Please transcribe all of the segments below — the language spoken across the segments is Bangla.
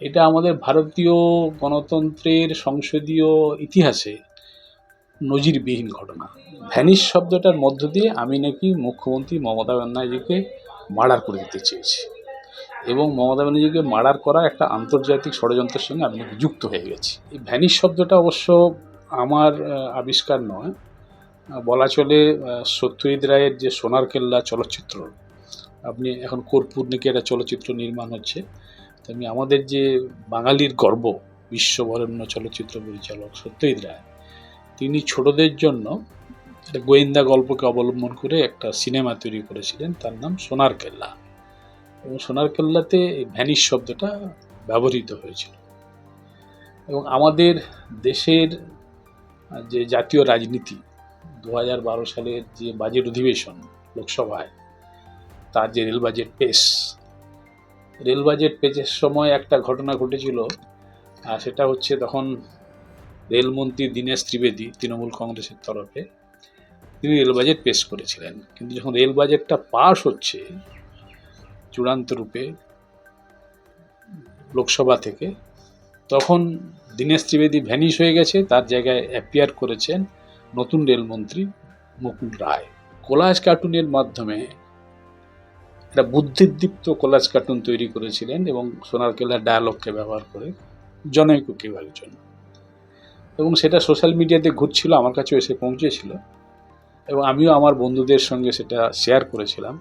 এটা আমাদের ভারতীয় গণতন্ত্রের সংসদীয় ইতিহাসে নজিরবিহীন ঘটনা। ভ্যানিশ শব্দটার মধ্য দিয়ে আমি নাকি মুখ্যমন্ত্রী মমতা ব্যানার্জিকে মার্ডার করে দিতে চেয়েছি এবং মমতা ব্যানার্জিকে মার্ডার করা একটা আন্তর্জাতিক ষড়যন্ত্রের সঙ্গে আমি নাকি যুক্ত হয়ে গেছি। এই ভ্যানিশ শব্দটা অবশ্য আমার আবিষ্কার নয়। বলা চলে সত্যজিৎ রায়ের যে সোনার কেল্লা চলচ্চিত্র, আপনি এখন কর্পূর নাকি একটা চলচ্চিত্র নির্মাণ হচ্ছে তেমনি আমাদের যে বাঙালির গর্ব বিশ্ববরেণ্য চলচ্চিত্র পরিচালক সত্যজিৎ রায়, তিনি ছোটদের জন্য একটা গোয়েন্দা গল্পকে অবলম্বন করে একটা সিনেমা তৈরি করেছিলেন, তার নাম সোনার কেল্লা। এবং সোনার কেল্লাতে ভ্যানিশ শব্দটা ব্যবহৃত হয়েছিল। এবং আমাদের দেশের যে জাতীয় রাজনীতি দু হাজার বারো সালের যে বাজেট অধিবেশন লোকসভায়, তার যে রেল বাজেট পেশ রেল বাজেট পেজের সময় একটা ঘটনা ঘটেছিল, আর সেটা হচ্ছে তখন রেলমন্ত্রী দীনেশ ত্রিবেদী, তৃণমূল কংগ্রেসের তরফে, তিনি রেল বাজেট পেশ করেছিলেন। কিন্তু যখন রেল বাজেটটা পাশ হচ্ছে চূড়ান্ত রূপে লোকসভা থেকে, তখন দীনেশ ত্রিবেদী ভ্যানিশ হয়ে গেছে, তার জায়গায় অ্যাপিয়ার করেছেন নতুন রেলমন্ত্রী মুকুল রায়। কোলাজ কার্টুনের মাধ্যমে একটা বুদ্ধিদীপ্ত কোলাজ কার্টুন তৈরি করেছিলেন এবং সোনার কেল্লার ডায়ালগকে ব্যবহার করে জনৈক কেউ একজন এবং সেটা সোশ্যাল মিডিয়াতে ঘুরছিল, আমার কাছেও এসে পৌঁছেছিল। এবং আমিও আমার বন্ধুদের সঙ্গে সেটা শেয়ার করেছিলাম।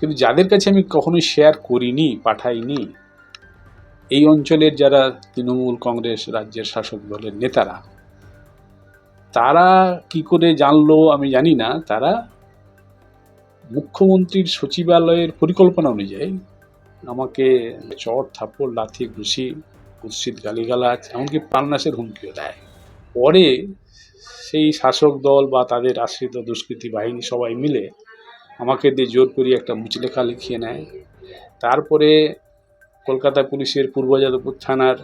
কিন্তু যাদের কাছে আমি কখনোই শেয়ার করিনি, পাঠাইনি, এই অঞ্চলের যারা তৃণমূল কংগ্রেস রাজ্যের শাসক দলের নেতারা, তারা কি করে জানলো আমি জানি না, তারা মুখ্যমন্ত্রীর সচিবালয়ের পরিকল্পনা অনুযায়ী আমাকে চট থাপ্পড়, লাথি, ঘুষি, কুৎসিত গালিগালাজ, এমনকি প্রাণনাশের হুমকিও দেয়। পরে সেই শাসক দল বা তাদের আশ্রিত দুষ্কৃতী বাহিনী সবাই মিলে আমাকে দিয়ে জোর করিয়ে একটা মুচলেখা লিখিয়ে নেয়। তারপরে কলকাতা পুলিশের পূর্ব যাদবপুর থানার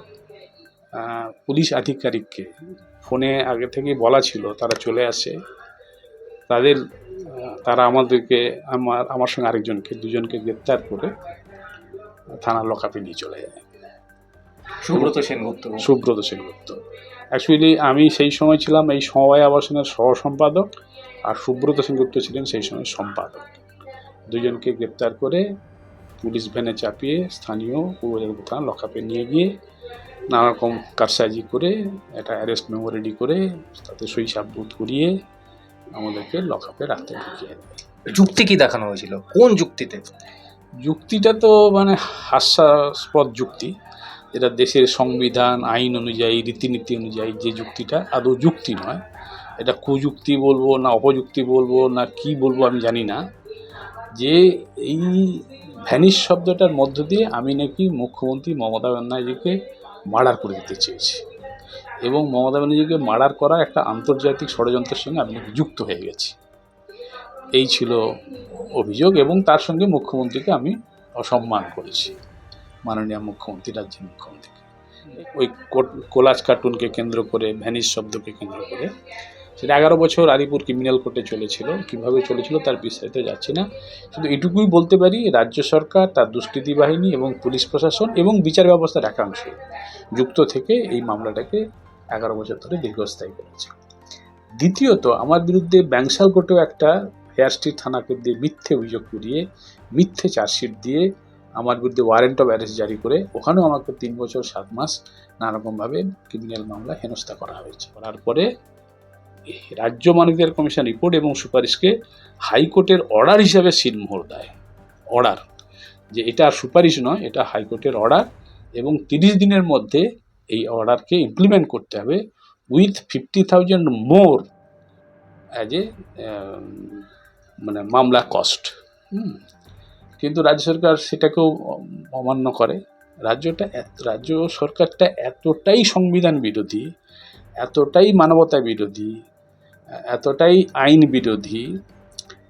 পুলিশ আধিকারিককে ফোনে আগে থেকেই বলা ছিল, তারা চলে আসে। তাদের তারা আমাদেরকে আমার আমার সঙ্গে আরেকজনকে দুজনকে গ্রেপ্তার করে থানার লকআপে নিয়ে চলে যায়। সুব্রত সেনগুপ্ত। সুব্রত সেনগুপ্ত। অ্যাকচুয়ালি আমি সেই সময় ছিলাম এই সমবায় আবাসনের সহ সম্পাদক আর সুব্রত সেনগুপ্ত ছিলেন সেই সময় সম্পাদক। দুজনকে গ্রেপ্তার করে পুলিশ ভ্যানে চাপিয়ে স্থানীয় যাদবপুর থানা লকআপে নিয়ে গিয়ে নানা রকম কারসাজি করে একটা অ্যারেস্ট মেমো রেডি করে তাতে সই সাবুত করিয়ে আমাদেরকে লকআপে রাখতে ঢুকিয়ে দেয় যুক্তি কি দেখানো হয়েছিল? কোন যুক্তিতে? যুক্তিটা তো মানে হাস্যাস্পদ যুক্তি। যেটা দেশের সংবিধান আইন অনুযায়ী রীতিনীতি অনুযায়ী যে যুক্তিটা আদৌ যুক্তি নয়। এটা কুযুক্তি বলব না অপযুক্তি বলব না কি বলব আমি জানি না। যে এই ভ্যানিশ শব্দটার মধ্য দিয়ে আমি নাকি মুখ্যমন্ত্রী মমতা ব্যানার্জিকে মার্ডার করে দিতে চেয়েছি। এবং মমতা ব্যানার্জিকে মার্ডার করা একটা আন্তর্জাতিক ষড়যন্ত্রের সঙ্গে আমি যুক্ত হয়ে গেছি। এই ছিল অভিযোগ এবং তার সঙ্গে মুখ্যমন্ত্রীকে আমি অসম্মান করেছি। মাননীয় মুখ্যমন্ত্রী, রাজ্যের মুখ্যমন্ত্রীকে ওই কোলাজ কার্টুনকে কেন্দ্র করে, ভ্যানিশ শব্দকে কেন্দ্র করে। সেটা এগারো বছর আলিপুর ক্রিমিনাল কোর্টে চলেছিল। কীভাবে চলেছিল তার বিস্তারিত যাচ্ছি না। শুধু এটুকুই বলতে পারি, রাজ্য সরকার, তার দুষ্কৃতি বাহিনী এবং পুলিশ প্রশাসন এবং বিচার ব্যবস্থার একাংশ যুক্ত থেকে এই মামলাটাকে এগারো বছর ধরে দীর্ঘস্থায়ী করেছে। দ্বিতীয়ত, আমার বিরুদ্ধে ব্যাংশাল কোর্টেও একটা হেয়ার স্ট্রিট থানাকে দিয়ে মিথ্যে অভিযোগ করিয়ে মিথ্যে চার্জশিট দিয়ে আমার বিরুদ্ধে ওয়ারেন্ট অফ অ্যারেস্ট জারি করে ওখানেও আমাকে তিন বছর, সাত মাস নানারকমভাবে ক্রিমিনাল মামলা হেনস্থা করা হয়েছে। করার পরে রাজ্য মানবাধিকার কমিশন রিপোর্ট এবং সুপারিশকে হাইকোর্টের অর্ডার হিসাবে সিলমোহর দেয়। অর্ডার যে এটা সুপারিশ নয়, এটা হাইকোর্টের অর্ডার এবং তিরিশ দিনের মধ্যে অর্ডারকে ইমপ্লিমেন্ট করতে হবে with fifty thousand more as a মানে মামলা কস্ট কিন্তু রাজ্য সরকার সেটাকেও অমান্য করে। রাজ্যটা রাজ্য সরকারটা এতটাই সংবিধান বিরোধী, এতটাই মানবতা বিরোধী, এতটাই আইন বিরোধী,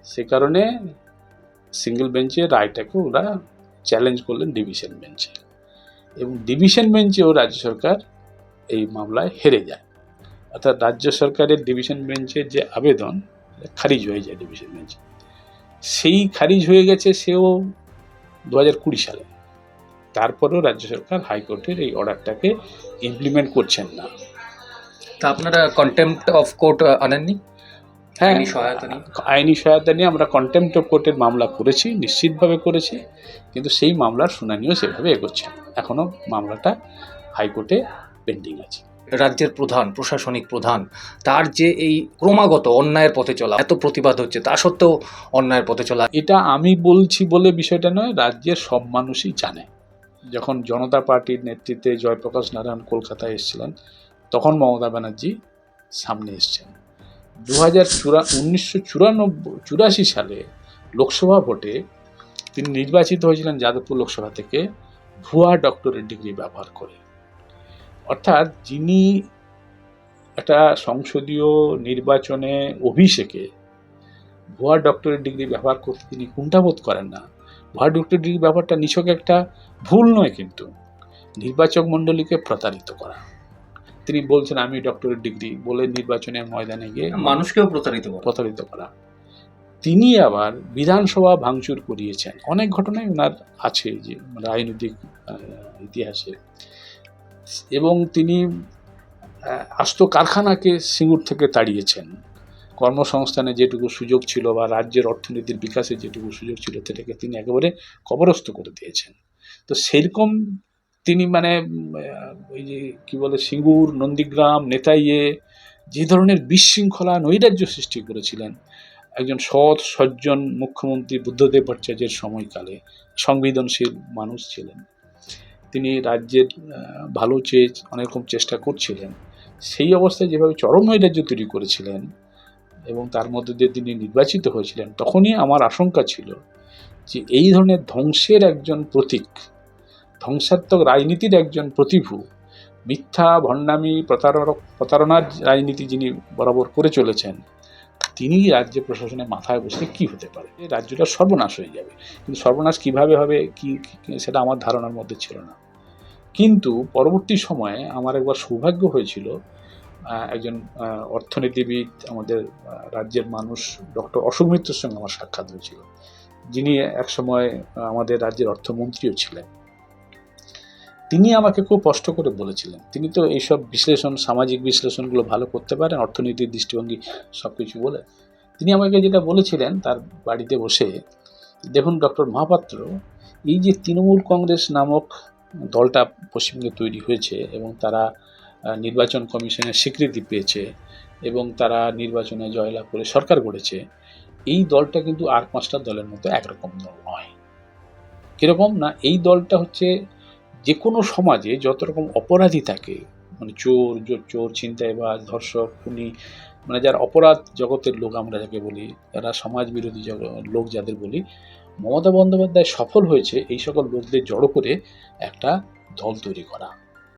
সে কারণে সিঙ্গেল বেঞ্চে রায়টাকে ওরা চ্যালেঞ্জ করলেন ডিভিশন বেঞ্চে এবং ডিভিশন বেঞ্চেও রাজ্য সরকার এই মামলায় হেরে যায়। অর্থাৎ রাজ্য সরকারের ডিভিশন বেঞ্চের যে আবেদন খারিজ হয়ে যায় ডিভিশন বেঞ্চে সেই খারিজ হয়ে গেছে সেও দু হাজার কুড়ি সালে। তারপরেও রাজ্য সরকার হাইকোর্টের এই অর্ডারটাকে ইমপ্লিমেন্ট করছেন না। তা আপনারা কন্টেম্পট অফ কোর্ট আনেননি? হ্যাঁ আইনি সহায়তা নিয়ে? আইনি সহায়তা নিয়ে আমরা কন্টেম্পট অফ কোর্টের মামলা করেছি নিশ্চিতভাবে করেছি কিন্তু সেই মামলার শুনানিও সেভাবে এগোচ্ছে এখনও মামলাটা হাইকোর্টে পেন্ডিং আছে। রাজ্যের প্রধান প্রশাসনিক প্রধান তার যে এই ক্রমাগত অন্যায়ের পথে চলা এত প্রতিবাদ হচ্ছে তা সত্ত্বেও অন্যায়ের পথে চলা। এটা আমি বলছি বলে বিষয়টা নয় রাজ্যের সব মানুষই জানে। যখন জনতা পার্টির নেতৃত্বে জয়প্রকাশ নারায়ণ কলকাতায় এসেছিলেন তখন মমতা ব্যানার্জি সামনে এসছেন। দু হাজার চুরা উনিশশো চুরানব্বই চুরাশি সালে লোকসভা ভোটে তিনি নির্বাচিত হয়েছিলেন যাদবপুর লোকসভা থেকে, ভুয়া ডক্টরেট ডিগ্রি ব্যবহার করে। অর্থাৎ যিনি একটা সংসদীয় নির্বাচনে অভিষেকে ভুয়া ডক্টরেট ডিগ্রি ব্যবহার করতে তিনি কুণ্ঠাবোধ করেন না। ভুয়া ডক্টরেট ডিগ্রি ব্যবহারটা নিছক একটা ভুল নয় কিন্তু, নির্বাচক মণ্ডলীকে প্রতারিত করা। তিনি বলছেন আমি ডক্টরেট ডিগ্রি বলে নির্বাচনের ময়দানে গিয়ে মানুষকেও প্রতারিত প্রতারিত করা। তিনি আবার বিধানসভা ভাঙচুর করিয়েছেন। অনেক ঘটনাই ওনার আছে যে রাজনৈতিক ইতিহাসে। এবং তিনি আস্ত কারখানাকে সিঙ্গুর থেকে তাড়িয়েছেন। কর্মসংস্থানে যেটুকু সুযোগ ছিল বা রাজ্যের অর্থনীতির বিকাশে যেটুকু সুযোগ ছিল সেটাকে তিনি একেবারে কবরস্থ করে দিয়েছেন। তো সেরকম তিনি মানে ওই যে কী বলে, সিঙ্গুর, নন্দীগ্রাম, নেতাইয়ে, যে ধরনের বিশৃঙ্খলা নৈরাজ্য সৃষ্টি করেছিলেন একজন সৎ, সজ্জন মুখ্যমন্ত্রী বুদ্ধদেব ভট্টাচার্যের সময়কালে, সংবেদনশীল মানুষ ছিলেন। তিনি রাজ্যের ভালো চেয়ে অনেক রকম চেষ্টা করছিলেন। সেই অবস্থায় যেভাবে চরম নৈরাজ্য তৈরি করেছিলেন এবং তার মধ্যে দিয়ে তিনি নির্বাচিত হয়েছিলেন, তখনই আমার আশঙ্কা ছিল যে এই ধরনের ধ্বংসের একজন প্রতীক ধ্বংসাত্মক রাজনীতির একজন প্রতিভু। মিথ্যা, ভণ্ডামি, প্রতারক, প্রতারণার রাজনীতি যিনি বরাবর করে চলেছেন, তিনি রাজ্য প্রশাসনে মাথায় বসে কি হতে পারে? রাজ্যটা সর্বনাশ হয়ে যাবে। কিন্তু সর্বনাশ কীভাবে হবে, কি সেটা আমার ধারণার মধ্যে ছিল না। কিন্তু পরবর্তী সময়ে আমার একবার সৌভাগ্য হয়েছিল একজন অর্থনীতিবিদ, আমাদের রাজ্যের মানুষ ডক্টর অশোক মিত্রের সঙ্গে আমার সাক্ষাৎ হয়েছিল। যিনি একসময় আমাদের রাজ্যের অর্থমন্ত্রীও ছিলেন। তিনি আমাকে খুব কষ্ট করে বলেছিলেন। তিনি তো এইসব বিশ্লেষণ, সামাজিক বিশ্লেষণগুলো ভালো করতে পারেন, অর্থনীতির দৃষ্টিভঙ্গি সব কিছু বলে। তিনি আমাকে যেটা বলেছিলেন তার বাড়িতে বসে, দেখুন ডক্টর মহাপাত্র, এই যে তৃণমূল কংগ্রেস নামক দলটা পশ্চিমবঙ্গে তৈরি হয়েছে এবং তারা নির্বাচন কমিশনের স্বীকৃতি পেয়েছে এবং তারা নির্বাচনে জয়লাভ করে সরকার গড়েছে, এই দলটা কিন্তু আর পাঁচটা দলের মতো একরকম দল নয়। কীরকম না, এই দলটা হচ্ছে যে কোনো সমাজে যত রকম অপরাধী থাকে মানে চোর চোর ছিনতাইবাজ, ধর্ষক, খুনি মানে যারা অপরাধ জগতের লোক আমরা যাকে বলি, যারা সমাজ বিরোধী লোক যাদের বলি, মমতা বন্দ্যোপাধ্যায় সফল হয়েছে এই সকল লোকদের জড়ো করে একটা দল তৈরি করা।